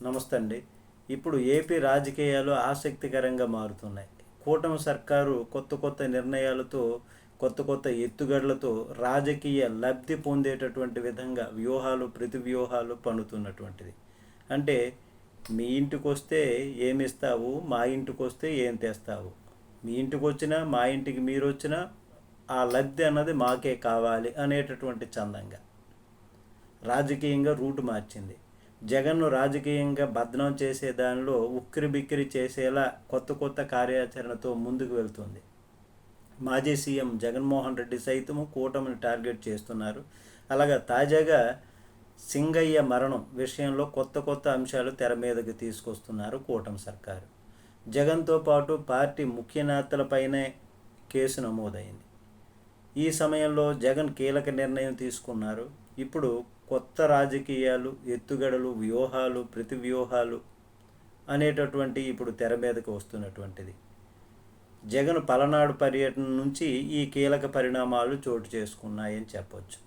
నమస్తే అండి. ఇప్పుడు ఏపీ రాజకీయాలు ఆసక్తికరంగా మారుతున్నాయి. కూటమి సర్కారు కొత్త కొత్త నిర్ణయాలతో కొత్త కొత్త ఎత్తుగడలతో రాజకీయ లబ్ధి పొందేటటువంటి విధంగా వ్యూహాలు ప్రతి వ్యూహాలు పన్నుతున్నటువంటిది అంటే మీ ఇంటికి వస్తే ఏమి ఇస్తావు? మా ఇంటికి వస్తే ఏం తెస్తావు? మీ ఇంటికి వచ్చినా మా ఇంటికి మీరు వచ్చినా ఆ లబ్ధి అన్నది మాకే కావాలి అనేటటువంటి చందంగా రాజకీయంగా రూటు మార్చింది. జగన్ను రాజకీయంగా బద్నాం చేసే దానిలో ఉక్కిరి బిక్కిరి చేసేలా కొత్త కొత్త కార్యాచరణతో ముందుకు వెళ్తుంది. మాజీ సీఎం జగన్మోహన్ రెడ్డి సైతము కూటమిని టార్గెట్ చేస్తున్నారు. అలాగా తాజాగా సింగయ్య మరణం విషయంలో కొత్త కొత్త అంశాలు తెర మీదకి తీసుకొస్తున్నారు కూటమి సర్కారు. జగన్తో పాటు పార్టీ ముఖ్య నేతలపైనే కేసు నమోదైంది. ఈ సమయంలో జగన్ కీలక నిర్ణయం తీసుకున్నారు. ఇప్పుడు కొత్త రాజకీయాలు ఎత్తుగడలు వ్యూహాలు ప్రతి వ్యూహాలు అనేటటువంటి ఇప్పుడు తెర మీదకి వస్తున్నటువంటిది. జగన్ పలనాడు పర్యటన నుంచి ఈ కీలక పరిణామాలు చోటు చేసుకున్నాయని చెప్పవచ్చు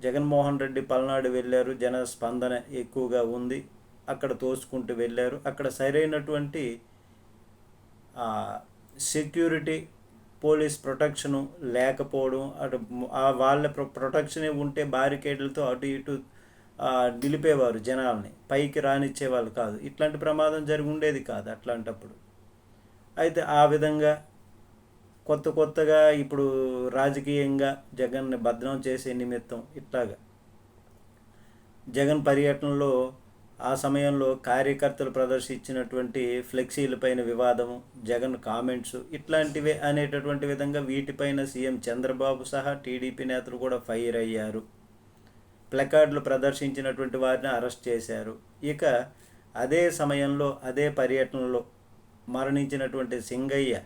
జగన్మోహన్ రెడ్డి పల్నాడు వెళ్ళారు జన స్పందన ఎక్కువగా ఉంది అక్కడ తోసుకుంటూ వెళ్ళారు. అక్కడ సరైనటువంటి సెక్యూరిటీ పోలీస్ ప్రొటెక్షను లేకపోవడం అటు ఆ వాళ్ళ ప్రొ ప్రొటెక్షనే ఉంటే బారికేడ్లతో అటు ఇటు నిలిపేవారు జనాల్ని. పైకి రానిచ్చేవాళ్ళు కాదు. ఇట్లాంటి ప్రమాదం జరిగి ఉండేది కాదు అట్లాంటప్పుడు. అయితే ఆ విధంగా కొత్త కొత్తగా ఇప్పుడు రాజకీయంగా జగన్ని భద్రం చేసే నిమిత్తం ఇట్లాగా జగన్ పర్యటనలో ఆ సమయంలో కార్యకర్తలు ప్రదర్శించినటువంటి ఫ్లెక్సీలపైన వివాదం జగన్ కామెంట్స్ ఇట్లాంటివే అనేటటువంటి విధంగా వీటిపైన సీఎం చంద్రబాబు సహా టీడీపీ నేతలు కూడా ఫైర్ అయ్యారు. ప్లకార్డులు ప్రదర్శించినటువంటి వారిని అరెస్ట్ చేశారు. ఇక అదే సమయంలో అదే పర్యటనలో మరణించినటువంటి సింగయ్య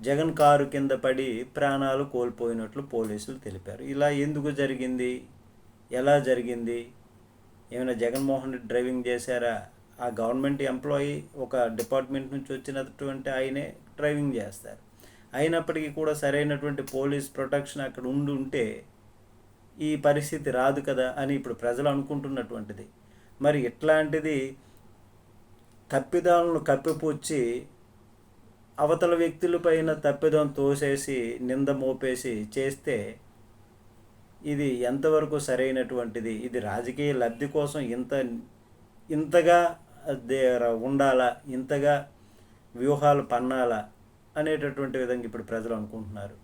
జగన్ కారు కింద పడి ప్రాణాలు కోల్పోయినట్లు పోలీసులు తెలిపారు. ఇలా ఎందుకు జరిగింది? ఎలా జరిగింది? ఏమైనా జగన్మోహన్ రెడ్డి డ్రైవింగ్ చేశారా? ఆ గవర్నమెంట్ ఎంప్లాయీ ఒక డిపార్ట్మెంట్ నుంచి వచ్చినటువంటి ఆయనే డ్రైవింగ్ చేస్తారు. అయినప్పటికీ కూడా సరైనటువంటి పోలీస్ ప్రొటెక్షన్ అక్కడ ఉండి ఉంటే ఈ పరిస్థితి రాదు కదా అని ఇప్పుడు ప్రజలు అనుకుంటున్నటువంటిది. మరి ఇట్లాంటిది తప్పిదాలను కప్పిపుచ్చి అవతల వ్యక్తులపైన తప్పిదం తోసేసి నింద మోపేసి చేస్తే ఇది ఎంతవరకు సరైనటువంటిది? ఇది రాజకీయ లబ్ధి కోసం ఇంత ఇంతగా ఉండాలా? ఇంతగా వ్యూహాలు పన్నాలా? అనేటటువంటి విధంగా ఇప్పుడు ప్రజలు అనుకుంటున్నారు.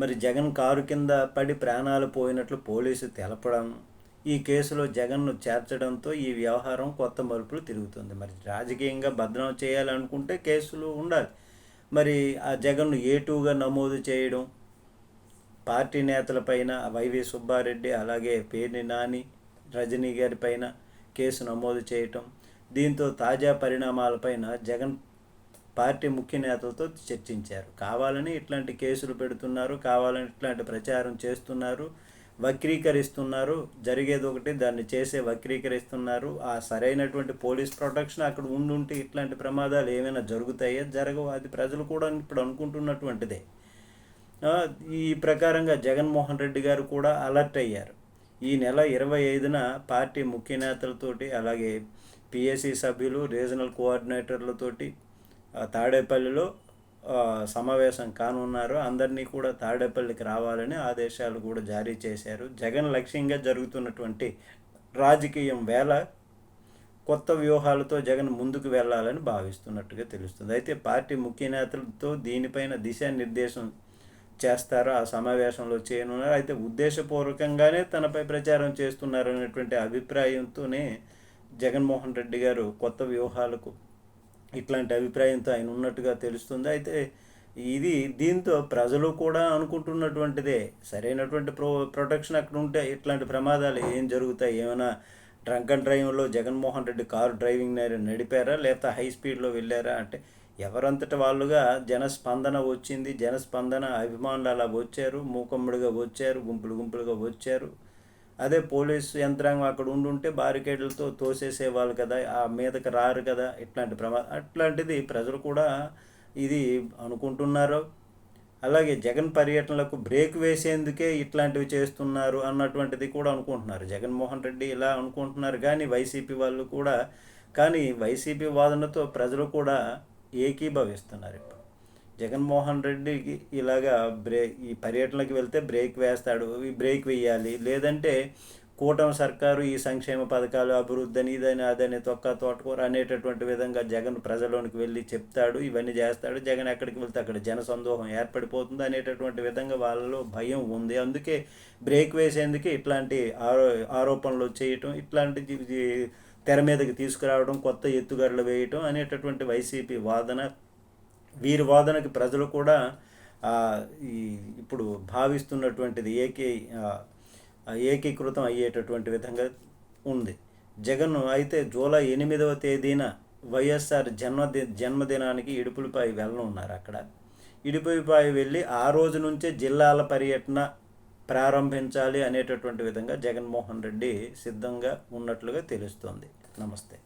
మరి జగన్ కారు కింద పడి ప్రాణాలు పోయినట్లు పోలీసు తెలపడం ఈ కేసులో జగన్ను చేర్చడంతో ఈ వ్యవహారం కొత్త మలుపులు తిరుగుతుంది. మరి రాజకీయంగా భద్రం చేయాలనుకుంటే కేసులు ఉండాలి. మరి ఆ జగన్ను ఏటుగా నమోదు చేయడం పార్టీ నేతలపైన వైవి సుబ్బారెడ్డి అలాగే పేర్ని నాని రజనీ గారి పైన కేసు నమోదు చేయటం దీంతో తాజా పరిణామాలపైన జగన్ పార్టీ ముఖ్య నేతలతో చర్చించారు. కావాలని ఇట్లాంటి కేసులు పెడుతున్నారు కావాలని ఇట్లాంటి ప్రచారం చేస్తున్నారు వక్రీకరిస్తున్నారు జరిగేది ఒకటి దాన్ని చేసే వక్రీకరిస్తున్నారు ఆ సరైనటువంటి పోలీస్ ప్రొటెక్షన్ అక్కడ ఉండుంటే ఇట్లాంటి ప్రమాదాలు ఏమైనా జరుగుతాయో? జరగవు. అది ప్రజలు కూడా ఇప్పుడు అనుకుంటున్నటువంటిదే. ఈ ప్రకారంగా జగన్మోహన్ రెడ్డి గారు కూడా అలర్ట్ అయ్యారు. ఈ నెల ఇరవై ఐదున పార్టీ ముఖ్య నేతలతోటి అలాగే పిఎస్సి సభ్యులు రీజనల్ కోఆర్డినేటర్లతోటి తాడేపల్లిలో సమావేశం కానున్నారు. అందరినీ కూడా తాడేపల్లికి రావాలని ఆదేశాలు కూడా జారీ చేశారు. జగన్ లక్ష్యంగా జరుగుతున్నటువంటి రాజకీయం వేళ కొత్త వ్యూహాలతో జగన్ ముందుకు వెళ్ళాలని భావిస్తున్నట్టుగా తెలుస్తుంది. అయితే పార్టీ ముఖ్య నేతలతో దీనిపైన దిశానిర్దేశం చేస్తారో ఆ సమావేశంలో చేయనున్నారు అయితే ఉద్దేశపూర్వకంగానే తనపై ప్రచారం చేస్తున్నారు అనేటువంటి అభిప్రాయంతోనే జగన్మోహన్ రెడ్డి గారు కొత్త వ్యూహాలకు ఇట్లాంటి అభిప్రాయంతో ఆయన ఉన్నట్టుగా తెలుస్తుంది. అయితే ఇది దీంతో ప్రజలు కూడా అనుకుంటున్నటువంటిదే. సరైనటువంటి ప్రో ప్రొటెక్షన్ అక్కడ ఉంటే ఇట్లాంటి ప్రమాదాలు ఏం జరుగుతాయి? ఏమైనా డ్రంక్ అండ్ డ్రైవింగ్లో జగన్మోహన్ రెడ్డి కారు డ్రైవింగ్ నడిపారా? లేకపోతే హై స్పీడ్లో వెళ్ళారా? అంటే ఎవరంతటి వాళ్ళుగా జనస్పందన వచ్చింది. జనస్పందన అభిమానులు అలా వచ్చారు. మూకమ్ముడిగా వచ్చారు. గుంపులు గుంపులుగా వచ్చారు. అదే పోలీసు యంత్రాంగం అక్కడ ఉండుంటే బారికేడ్లతో తోసేసేవాళ్ళు కదా ఆ మీదకి రారు కదా ఇట్లాంటి ప్రమాదం అట్లాంటిది ప్రజలు కూడా ఇది అనుకుంటున్నారు. అలాగే జగన్ పర్యటనలకు బ్రేక్ వేసేందుకే ఇట్లాంటివి చేస్తున్నారు అన్నటువంటిది కూడా అనుకుంటున్నారు. జగన్మోహన్ రెడ్డి ఇలా అనుకుంటున్నారు. కానీ వైసీపీ వాళ్ళు కూడా కానీ వైసీపీ వాదనతో ప్రజలు కూడా ఏకీభవిస్తున్నారు ఇప్పుడు. జగన్మోహన్ రెడ్డికి ఇలాగా బ్రేక్ ఈ పర్యటనకి వెళ్తే బ్రేక్ వేస్తాడు ఈ బ్రేక్ వేయాలి లేదంటే కూటమి సర్కారు ఈ సంక్షేమ పథకాలు అభివృద్ధి అని ఇదని అదని తొక్క తోటకూర అనేటటువంటి విధంగా జగన్ ప్రజలోనికి వెళ్ళి చెప్తాడు ఇవన్నీ చేస్తాడు. జగన్ ఎక్కడికి వెళ్తే అక్కడ జన సందోహం ఏర్పడిపోతుంది అనేటటువంటి విధంగా వాళ్ళలో భయం ఉంది. అందుకే బ్రేక్ వేసేందుకే ఇట్లాంటి ఆరో ఆరోపణలు చేయటం ఇట్లాంటి తెర మీదకి తీసుకురావడం కొత్త ఎత్తుగడలు వేయటం అనేటటువంటి వైసీపీ వాదన. వీరి వాదనకి ప్రజలు కూడా ఈ ఇప్పుడు భావిస్తున్నటువంటిది ఏకే ఏకీకృతం అయ్యేటటువంటి విధంగా ఉంది. జగన్ అయితే జూలై ఎనిమిదవ తేదీన వైఎస్ఆర్ జన్మది జన్మదినానికి ఇడుపులపై వెళ్ళనున్నారు అక్కడ. ఇడుపులపై వెళ్ళి ఆ రోజు నుంచే జిల్లాల పర్యటన ప్రారంభించాలి అనేటటువంటి విధంగా జగన్మోహన్ రెడ్డి సిద్ధంగా ఉన్నట్లుగా తెలుస్తోంది. నమస్తే.